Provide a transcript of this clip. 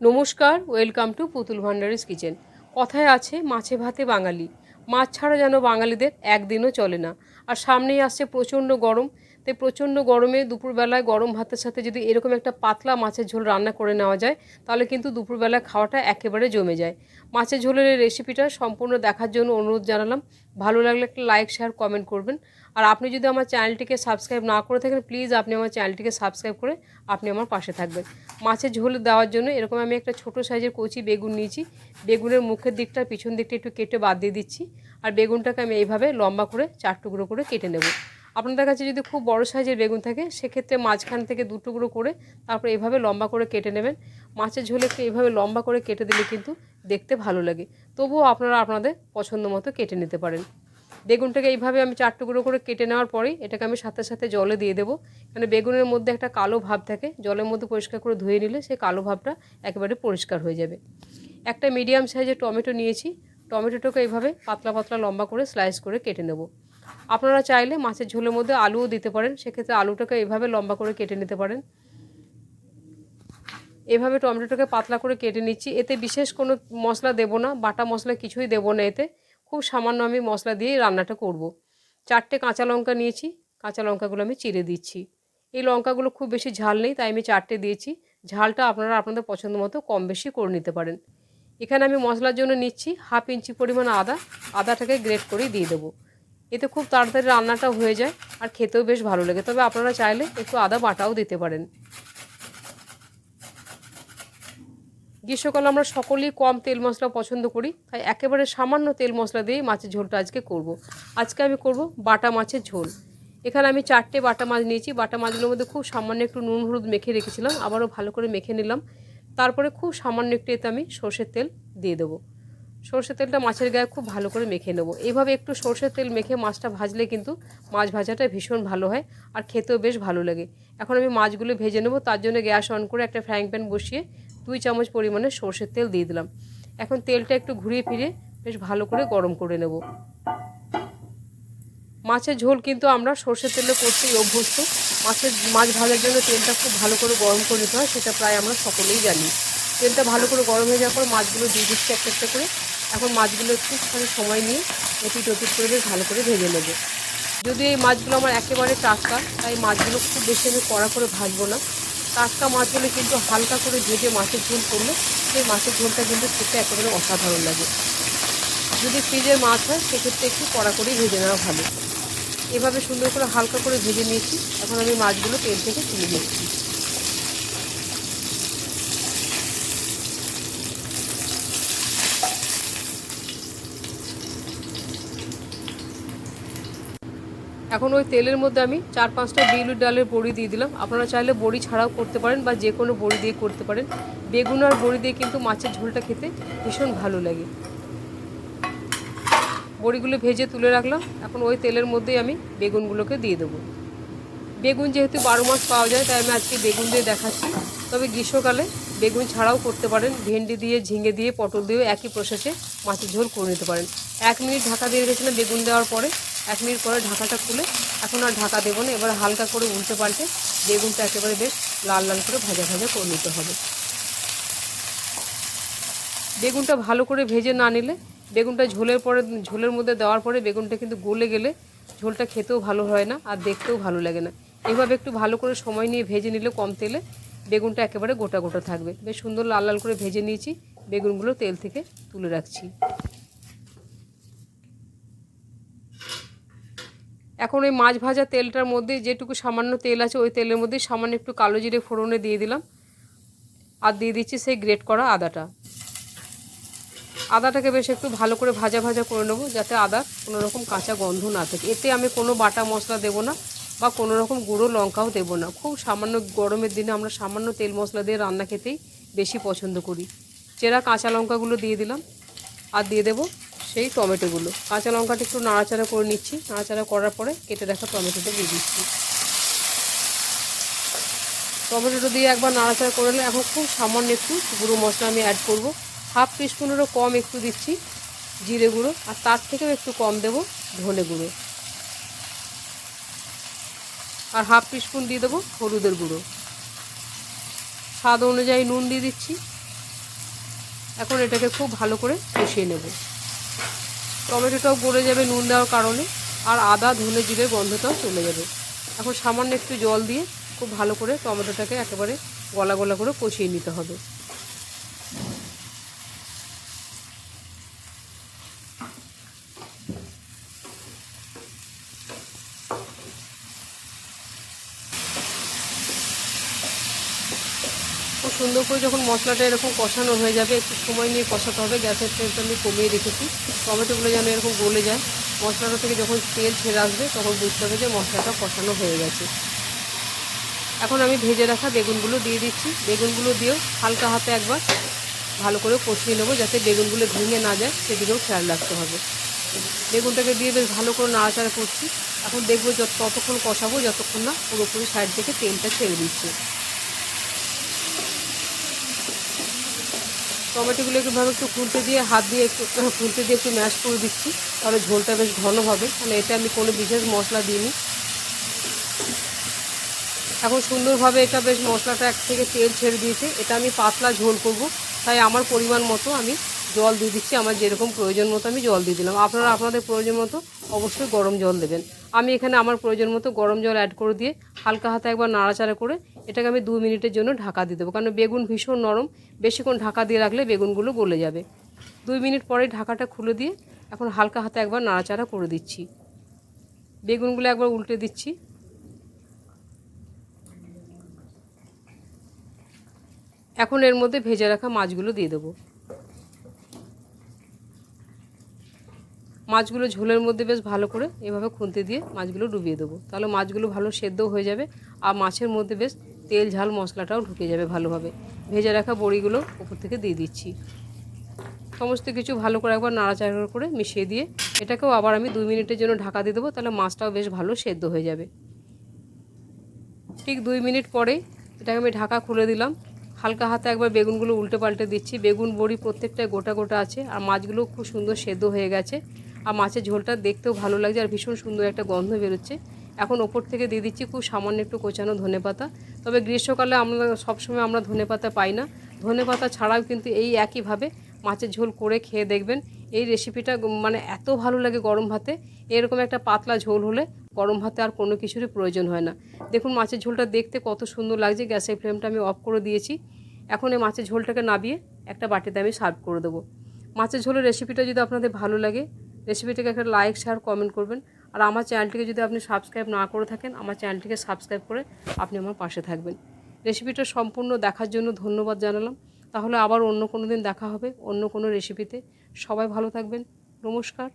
নমস্কার welcome to পুতুল ভান্ডারিস kitchen. কথায় আছে, মাছে ভাতে বাঙালি। মাছ ছাড়া যেন বাঙালিদের একদিনও চলে না। আর সামনেই আসছে প্রচণ্ড গরম। তাই প্রচণ্ড গরমে দুপুরবেলায় গরম ভাতের সাথে যদি এরকম একটা পাতলা মাছের ঝোল রান্না করে নেওয়া যায়, তাহলে কিন্তু দুপুরবেলায় খাওয়াটা একেবারে জমে যায়। মাছের ঝোলের রেসিপিটা সম্পূর্ণ দেখার জন্য অনুরোধ জানালাম। ভালো লাগলে একটা লাইক শেয়ার কমেন্ট করবেন। আর আপনি যদি আমার চ্যানেলটিকে সাবস্ক্রাইব না করে থাকেন, প্লিজ আপনি আমার চ্যানেলটিকে সাবস্ক্রাইব করে আপনি আমার পাশে থাকবেন। মাছের ঝোল দেওয়ার জন্য এরকম আমি একটা ছোট সাইজের কচি বেগুন নিয়েছি। বেগুনের মুখের দিকটা, পিছন দিকটা একটু কেটে বাদ দিয়ে দিচ্ছি। আর বেগুনটাকে আমি এইভাবে লম্বা করে চার টুকরো করে কেটে নেব। আপনাদের কাছে যদি খুব বড় সাইজের বেগুন থাকে, সেক্ষেত্রে মাঝখান থেকে দু টুকরো করে তারপর এভাবে লম্বা করে কেটে নেবেন। মাছের ঝোলে একটু এইভাবে লম্বা করে কেটে দিলে কিন্তু দেখতে ভালো লাগে। তবুও আপনারা আপনাদের পছন্দ মতো কেটে নিতে পারেন। বেগুনটাকে এইভাবে আমি চার টুকরো করে কেটে নেওয়ার পরেই এটাকে আমি সাথে সাথে জলে দিয়ে দেবো। মানে বেগুনের মধ্যে একটা কালো ভাব থাকে, জলের মধ্যে পরিষ্কার করে ধুয়ে নিলে সেই কালো ভাবটা একেবারে পরিষ্কার হয়ে যাবে। একটা মিডিয়াম সাইজের টমেটো নিয়েছি, টমেটোটাকে এইভাবে পাতলা পাতলা লম্বা করে স্লাইস করে কেটে নেব। আপনারা চাইলে মাছের ঝোলের মধ্যে আলুও দিতে পারেন, সেক্ষেত্রে আলুটাকে এইভাবে লম্বা করে কেটে নিতে পারেন। এভাবে টমেটোটাকে পাতলা করে কেটে নিচ্ছি। এতে বিশেষ কোনো মশলা দেব না, বাটা মশলা কিছুই দেবো না এতে। খুব সামান্য আমি মশলা দিয়ে রান্নাটা করব। চারটে কাঁচা লঙ্কা নিয়েছি, কাঁচা লঙ্কাগুলো আমি চিড়ে দিচ্ছি। এই লঙ্কাগুলো খুব বেশি ঝাল নেই, তাই আমি চারটে দিয়েছি। ঝালটা আপনারা আপনাদের পছন্দ মতো কম বেশি করে নিতে পারেন। এখানে আমি মশলার জন্য নিচ্ছি হাফ ইঞ্চি পরিমাণ আদা, আদাটাকে গ্রেট করেই দিয়ে দেবো। এতে খুব তাড়াতাড়ি রান্নাটা হয়ে যায় আর খেতেও বেশ ভালো লাগে। তবে আপনারা চাইলে একটু আদা বাটাও দিতে পারেন। গ্রীষ্মকালে আমরা সকলেই কম তেল মশলা পছন্দ করি, তাই একেবারে সামান্য তেল মশলা দিয়েই মাছের ঝোলটা আজকে করব। আজকে আমি করব বাটা মাছের ঝোল। এখানে আমি চারটে বাটা মাছ নিয়েছি। বাটা মাছগুলোর মধ্যে খুব সামান্য একটু নুন হলুদ মেখে রেখেছিলাম, আবারও ভালো করে মেখে নিলাম। তারপরে খুব সামান্য একটু এতে আমি সর্ষের তেল দিয়ে দেবো। সর্ষের তেলটা মাছের গায়ে খুব ভালো করে মেখে নেব। এভাবে একটু সর্ষের তেল মেখে মাছটা ভাজলে কিন্তু মাছ ভাজাটা ভীষণ ভালো হয় আর খেতেও বেশ ভালো লাগে। এখন আমি মাছগুলো ভেজে নেব, তার জন্য গ্যাস অন করে একটা ফ্রাইং প্যান বসিয়ে দুই চামচ পরিমাণে সর্ষের তেল দিয়ে দিলাম। এখন তেলটা একটু ঘুরিয়ে ফিরে বেশ ভালো করে গরম করে নেব। মাছের ঝোল কিন্তু আমরা সর্ষের তেলে করতেই অভ্যস্ত। মাছের, মাছ ভাজার জন্য তেলটা খুব ভালো করে গরম করে নিতে হয়, সেটা প্রায় আমরা সকলেই জানি। তেলটা ভালো করে গরম হয়ে যাওয়ার পর মাছগুলো দিয়ে দিচ্ছি একটা একটা করে। এখন মাছগুলো একটুখানি সময় নিয়ে এপিট ওপিট করে বেশ ভালো করে ভেজে নেব। যদি এই মাছগুলো আমার একেবারে টাটকা, তাই মাছগুলো খুব বেশি আমি কড়া করে ভাজবো না। টাটকা মাছ হলে কিন্তু হালকা করে ভেজে মাছের ঝোল করলে সেই মাছের ঝোলটা কিন্তু খেতে একেবারে অসাধারণ লাগে। যদি ফ্রিজের মাছ হয়, সেক্ষেত্রে একটু কড়া করেই ভেজে নেওয়া ভালো। এভাবে সুন্দর করে হালকা করে ভেজে নিয়েছি। এখন আমি মাছগুলো তেল থেকে তুলে নিচ্ছি। এখন ওই তেলের মধ্যে আমি চার পাঁচটা বিউলির ডালের বড়ি দিয়ে দিলাম। আপনারা চাইলে বড়ি ছাড়াও করতে পারেন বা যে কোনো বড়ি দিয়ে করতে পারেন। বেগুন আর বড়ি দিয়ে কিন্তু মাছের ঝোলটা খেতে ভীষণ ভালো লাগে। বড়িগুলো ভেজে তুলে রাখলাম। এখন ওই তেলের মধ্যেই আমি বেগুনগুলোকে দিয়ে দেবো। বেগুন যেহেতু বারো মাস পাওয়া যায়, তাই আমি আজকে বেগুন দিয়ে দেখাচ্ছি। তবে গ্রীষ্মকালে বেগুন ছাড়াও করতে পারেন। ভেন্ডি দিয়ে, ঝিঙে দিয়ে, পটল দিয়েও একই প্রসেসে মাছের ঝোল করে নিতে পারেন। এক মিনিট ঢাকা দিয়ে রেখেছিলাম বেগুন দেওয়ার পরে। এক মিনিট পরে ঢাকাটা খুলে এখন আর ঢাকা দেবো না। এবার হালকা করে উল্টে পাল্টে বেগুনটা একেবারে বেশ লাল লাল করে ভাজা ভাজা করে নিতে হবে। বেগুনটা ভালো করে ভেজে না নিলে বেগুনটা ঝোলের পরে, ঝোলের মধ্যে দেওয়ার পরে বেগুনটা কিন্তু গলে গেলে ঝোলটা খেতেও ভালো হয় না আর দেখতেও ভালো লাগে না। এভাবে একটু ভালো করে সময় নিয়ে ভেজে নিলে কম তেলে বেগুনটা একেবারে গোটা গোটা থাকবে। বেশ সুন্দর লাল লাল করে ভেজে নিয়েছি। বেগুনগুলো তেল থেকে তুলে রাখছি। এখন ওই মাছ ভাজা তেলটার মধ্যে যেটুকু সামান্য তেল আছে, ওই তেলের মধ্যে সামান্য একটু কালো জিরে ফোড়নে দিয়ে দিলাম। আর দিয়ে দিচ্ছি সেই গ্রেট করা আদাটা। আদাটাকে বেশ একটু ভালো করে ভাজা ভাজা করে নেব, যাতে আদা কোনো রকম কাঁচা গন্ধ না থাকে। এতে আমি কোনো বাটা মশলা দেবো না। বা কোনো রকম গুঁড়ো লঙ্কাও দেবো না। খুব সামান্য গরমের দিনে আমরা সামান্য তেল মশলা দিয়ে রান্না খেতেই বেশি পছন্দ করি। চেরা কাঁচা লঙ্কাগুলো দিয়ে দিলাম, আর দিয়ে দেবো সেই টমেটোগুলো। কাঁচা লঙ্কাটা একটু নাড়াচাড়া করে নিচ্ছি। নাড়াচাড়া করার পরে কেটে রাখা টমেটোটা দিয়ে দিচ্ছি। টমেটোটা দিয়ে একবার নাড়াচাড়া করে নিলে এখন খুব সামান্য একটু গুঁড়ো মশলা আমি অ্যাড করব। হাফ টিস্পুনেরও কম একটু দিচ্ছি, জিরে গুঁড়ো, আর তার থেকেও একটু কম দেব ধনে গুঁড়ো। আর হাফ টিস্পুন দিয়ে দেবো হলুদের গুঁড়ো। স্বাদ অনুযায়ী নুন দিয়ে দিচ্ছি। এখন এটাকে খুব ভালো করে কষিয়ে নেব। টমেটোটাও গড়ে যাবে নুন দেওয়ার কারণে, আর আদা, ধনে, জিরে গন্ধটাও চলে যাবে। এখন সামান্য একটু জল দিয়ে খুব ভালো করে টমেটোটাকে একেবারে গলা গলা করে কষিয়ে নিতে হবে। সুন্দর করে যখন মশলাটা এরকম কষানো হয়ে যাবে, একটু সময় নিয়ে কষাতে হবে, গ্যাসের ফ্লেমটা আমি কমিয়ে রেখেছি। টমেটোগুলো যেন এরকম গলে যায়। মশলাটা থেকে যখন তেল ছেড়ে আসবে, তখন বুঝতে হবে যে মশলাটা কষানো হয়ে গেছে। এখন আমি ভেজে রাখা বেগুনগুলো দিয়ে দিচ্ছি। বেগুনগুলো দিয়েও হালকা হাতে একবার ভালো করে কষিয়ে নেব, যাতে বেগুনগুলো ভেঙে না যায়। সেদিকেও খেয়াল রাখতে হবে। বেগুনটাকে দিয়ে বেশ ভালো করে নাড়াচাড়া করছি। এখন দেখব যত ততক্ষণ কষাবো, যতক্ষণ না পুরোপুরি সাইড থেকে তেলটা ছেড়ে দিচ্ছে। টমেটোগুলো একটুভাবে একটু খুলতে দিয়ে, হাত দিয়ে একটু খুলতে দিয়ে একটু ম্যাশ করে দিচ্ছি। তাহলে ঝোলটা বেশ ঘন হবে। তাহলে এটা আমি কোনো বিশেষ মশলা দিইনি। এখন সুন্দরভাবে এটা বেশ মশলাটা এক থেকে তেল ছেড়ে দিয়েছে। এটা আমি পাতলা ঝোল করব। তাই আমার পরিমাণ মতো আমি জল দিয়ে দিচ্ছি। আমার যেরকম প্রয়োজন মতো আমি জল দিয়ে দিলাম। আপনারা আপনাদের প্রয়োজন মতো অবশ্যই গরম জল দেবেন। আমি এখানে আমার প্রয়োজন মতো গরম জল অ্যাড করে দিয়ে হালকা হাতে একবার নাড়াচাড়া করে এটাকে আমি দু মিনিটের জন্য ঢাকা দিয়ে দেবো। কারণ বেগুন ভীষণ নরম, বেশিক্ষণ ঢাকা দিয়ে রাখলে বেগুনগুলো গলে যাবে। দুই মিনিট পরে ঢাকাটা খুলে দিয়ে এখন হালকা হাতে একবার নাড়াচাড়া করে দিচ্ছি। বেগুনগুলো একবার উল্টে দিচ্ছি। এখন এর মধ্যে ভেজে রাখা মাছগুলো দিয়ে দেবো। মাছগুলো ঝোলের মধ্যে বেশ ভালো করে এভাবে খুন্তি দিয়ে মাছগুলো ডুবিয়ে দেবো। তাহলে মাছগুলো ভালো সেদ্ধ হয়ে যাবে আর মাছের মধ্যে বেশ তেল, ঝাল, মশলাটাও ঢুকে যাবে ভালোভাবে। ভেজে রাখা বড়িগুলো উপর থেকে দিয়ে দিচ্ছি। সমস্ত কিছু ভালো করে একবার নাড়াচাড়া করে মিশিয়ে দিয়ে এটাকেও আবার আমি দুই মিনিটের জন্য ঢাকা দিয়ে দেবো, তাহলে মাছটাও বেশ ভালো সেদ্ধ হয়ে যাবে। ঠিক দুই মিনিট পরেই এটাকে আমি ঢাকা খুলে দিলাম। হালকা হাতে একবার বেগুনগুলো উল্টে পাল্টে দিচ্ছি। বেগুন, বড়ি প্রত্যেকটাই গোটা গোটা আছে, আর মাছগুলো খুব সুন্দর সেদ্ধ হয়ে গেছে। আর মাছের ঝোলটা দেখতেও ভালো লাগছে আর ভীষণ সুন্দর একটা গন্ধ বেরোচ্ছে। এখন ওপর থেকে দিয়ে দিচ্ছি, খুব সামান্য একটু কোচানো ধনে পাতা। তবে গ্রীষ্মকালে আমরা সবসময় আমরা ধনে পাতা পাই না। ধনে পাতা ছাড়াও কিন্তু এই একইভাবে মাছের ঝোল করে খেয়ে দেখবেন। এই রেসিপিটা মানে এত ভালো লাগে গরম ভাতে। এরকম একটা পাতলা ঝোল হলে গরম ভাতে আর কোনো কিছুরই প্রয়োজন হয় না। দেখুন মাছের ঝোলটা দেখতে কত সুন্দর লাগছে। গ্যাসের ফ্লেমটা আমি অফ করে দিয়েছি। এখন এই মাছের ঝোলটাকে নাবিয়ে একটা বাটিতে আমি সার্ভ করে দেবো। মাছের ঝোলের রেসিপিটা যদি আপনাদের ভালো লাগে রেসিপিটাকে একটা লাইক শেয়ার কমেন্ট করবেন। আর আমার চ্যানেলটিকে যদি আপনি সাবস্ক্রাইব না করে থাকেন, আমার চ্যানেলটিকে সাবস্ক্রাইব করে আপনি আমার পাশে থাকবেন। রেসিপিটা সম্পূর্ণ দেখার জন্য ধন্যবাদ জানালাম। তাহলে আবার অন্য কোনো দিন দেখা হবে, অন্য কোনো রেসিপিতে সবাই ভালো থাকবেন। নমস্কার।